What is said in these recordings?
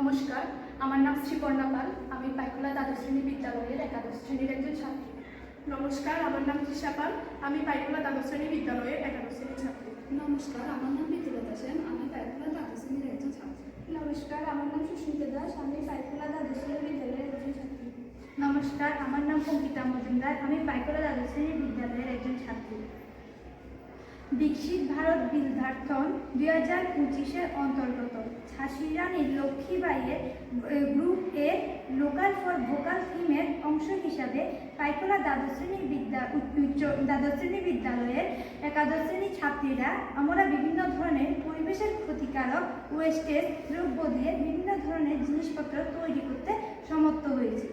নমস্কার আমার নাম শ্রীপর্ণা পাল। আমি পাইকুলা দ্বাদশ শ্রেণি বিদ্যালয়ের একাদশ শ্রেণির একজন ছাত্রী। নমস্কার আমার নাম তৃষা পাল। আমি পাইকুলা দ্বাদশ শ্রেণি বিদ্যালয়ের একাদশ শ্রেণির ছাত্রী। নমস্কার আমার নাম বিদ্যুলতা সেন। আমি পাইকুলা দ্বাদশ শ্রেণির একজন ছাত্রী। নমস্কার আমার নাম সুস্মিতা দাস। আমি পাইকুলা দ্বাদশ শ্রেণি বিদ্যালয়ের একজন ছাত্রী। নমস্কার আমার নাম অঙ্কিতা মজুমদার। আমি পাইকুলা দ্বাদশ শ্রেণি বিদ্যালয়ের একজন ছাত্রী। বিকশিত ভারত বিলধার্থন দুই হাজার পঁচিশের অন্তর্গত। ঝাঁসি Rani লক্ষ্মীবাইয়ের group A local for vocal থিমের অংশ হিসাবে পাইকোলা দ্বাদশ শ্রেণি বিদ্যা উচ্চ দ্বাদশ শ্রেণি বিদ্যালয়ের একাদশ শ্রেণি ছাত্রীরা আমরা বিভিন্ন ধরনের পরিবেশের ক্ষতিকারক ওয়েস্টেজ দ্রব্য দিয়ে বিভিন্ন ধরনের জিনিসপত্র তৈরি করতে সমর্থ হয়েছি।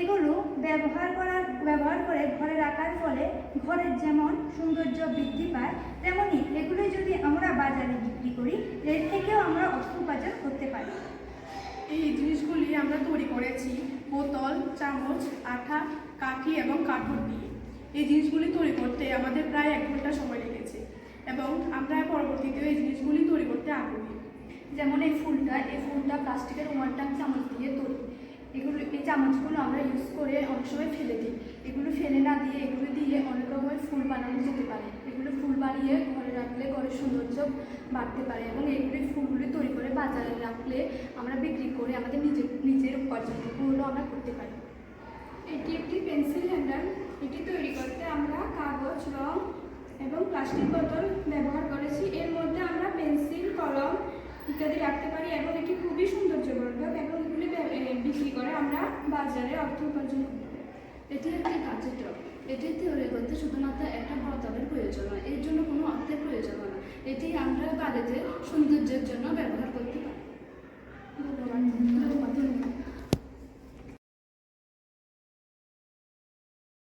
এগুলো ব্যবহার করার ব্যবহার করে ঘরে রাখার ফলে ঘরের যেমন সৌন্দর্য বৃদ্ধি পায়, তেমনি এগুলো যদি আমরা বাজারে বিক্রি করি এর থেকেও আমরা অর্থ উপার্জন করতে পারি। এই জিনিসগুলি আমরা তৈরি করেছি বোতল চামচ আঠা কাঠি এবং কাঠুর দিয়ে। এই জিনিসগুলি তৈরি করতে আমাদের প্রায় এক ঘণ্টা সময় লেগেছে এবং আমরা পরবর্তীতেও এই জিনিসগুলি তৈরি করতে আগ্রহী। যেমন এই ফুলটা এই ফুলটা প্লাস্টিকের ওয়ান টাইম চামচ দিয়ে তৈরি। এগুলো এই চামচগুলো আমরা ইউজ করে অনেক সময় ফেলে দিই। এগুলো ফেলে না দিয়ে এগুলো দিয়ে অনেক রকমের ফুল বানানো যেতে পারে। এগুলো ফুল বানিয়ে রাখলে ঘরের সৌন্দর্য বাড়তে পারে এবং এইগুলি ফুলগুলি তৈরি করে বাজারে রাখলে আমরা বিক্রি করে আমাদের নিজের নিজের উপার্জনগুলো আমরা করতে পারি। এটি একটি পেন্সিল হ্যান্ডার। এটি তৈরি করতে আমরা কাগজ, রং এবং প্লাস্টিক বোতল ব্যবহার করেছি। এর মধ্যে আমরা পেন্সিল, কলম ইত্যাদি রাখতে পারি এবং এটি খুবই সৌন্দর্যবর্ধক এবং এগুলি বিক্রি করে আমরা বাজারে অর্থ উপার্জন করতে পারি। এটি একটি টব এটি তৈরি করতে শুধুমাত্র একটা বোতলের প্রয়োজন হয়। বাড়িতে সৌন্দর্যের জন্য ব্যবহার করতে পারে। ধন্যবাদ ধন্যবাদ